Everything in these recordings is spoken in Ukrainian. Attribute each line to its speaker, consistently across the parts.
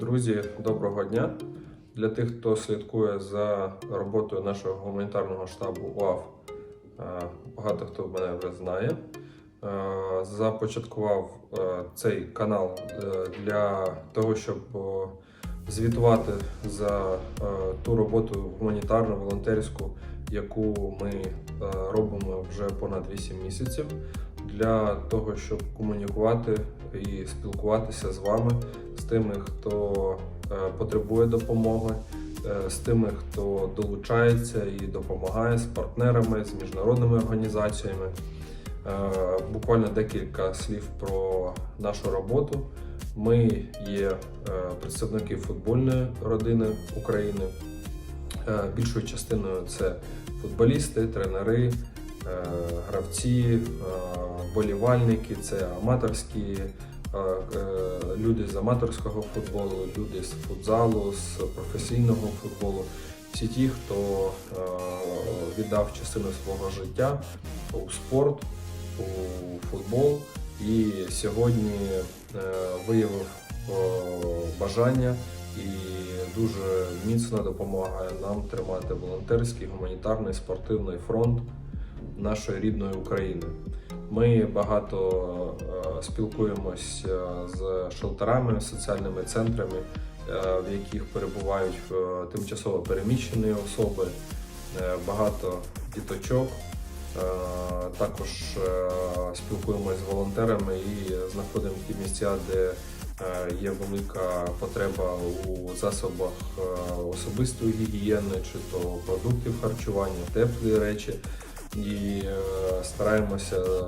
Speaker 1: Друзі, доброго дня! Для тих, хто слідкує за роботою нашого гуманітарного штабу УАФ, е, багато хто мене вже знає. Е, Започаткував е, цей канал для того, щоб звітувати за ту роботу гуманітарну, волонтерську, яку ми робимо вже понад 8 місяців, для того, щоб комунікувати і спілкуватися з вами, з тими, хто е, потребує допомоги, е, з тими, хто долучається і допомагає з партнерами, з міжнародними організаціями. Е, Буквально декілька слів про нашу роботу. Ми є представники футбольної родини України. Більшою частиною це футболісти, тренери, гравці, е, болівальники, це аматорські е, е, люди з аматорського футболу, люди з футзалу, з професійного футболу. Всі ті, хто е, віддав частину свого життя у спорт, у футбол і сьогодні виявив бажання і дуже міцно допомагає нам тримати волонтерський, гуманітарний, спортивний фронт нашої рідної України. Ми багато е, спілкуємось е, з шелтерами, соціальними центрами, е, в яких перебувають тимчасово переміщені особи, багато діточок. Також спілкуємось з волонтерами і знаходимо ті місця, де є велика потреба у засобах особистої гігієни, чи то продуктів харчування, теплі речі. І е, стараємося е,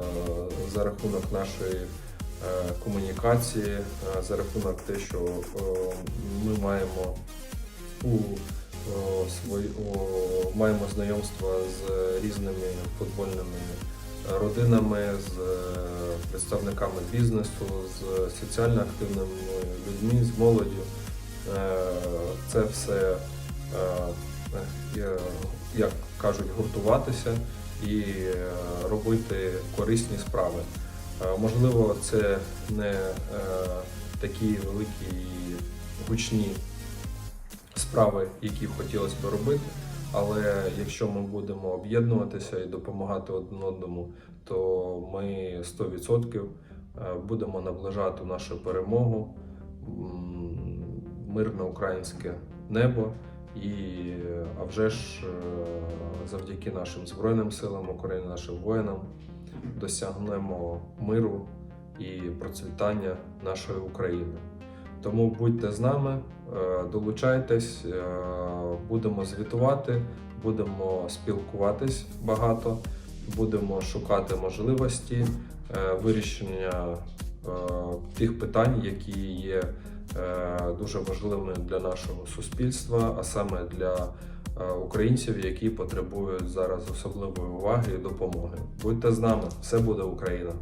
Speaker 1: за рахунок нашої е, комунікації, за рахунок те, що ми маємо у свої, маємо знайомства з різними футбольними родинами, з представниками бізнесу, з соціально активними людьми, з молоддю. Це все, як кажуть, гуртуватися і е, робити корисні справи. Е, Можливо, це не е, такі великі і гучні справи, які хотілося б робити. Але якщо ми будемо об'єднуватися і допомагати один одному, то ми 100% е, будемо наближати нашу перемогу, мирне українське небо. І а вже ж е, завдяки нашим Збройним силам України, нашим воїнам досягнемо миру і процвітання нашої України. Тому будьте з нами, е, долучайтесь, е, будемо звітувати, будемо спілкуватись багато, будемо шукати можливості вирішення тих питань, які є дуже важливими для нашого суспільства, а саме для е, українців, які потребують зараз особливої уваги і допомоги. Будьте з нами, все буде Україна!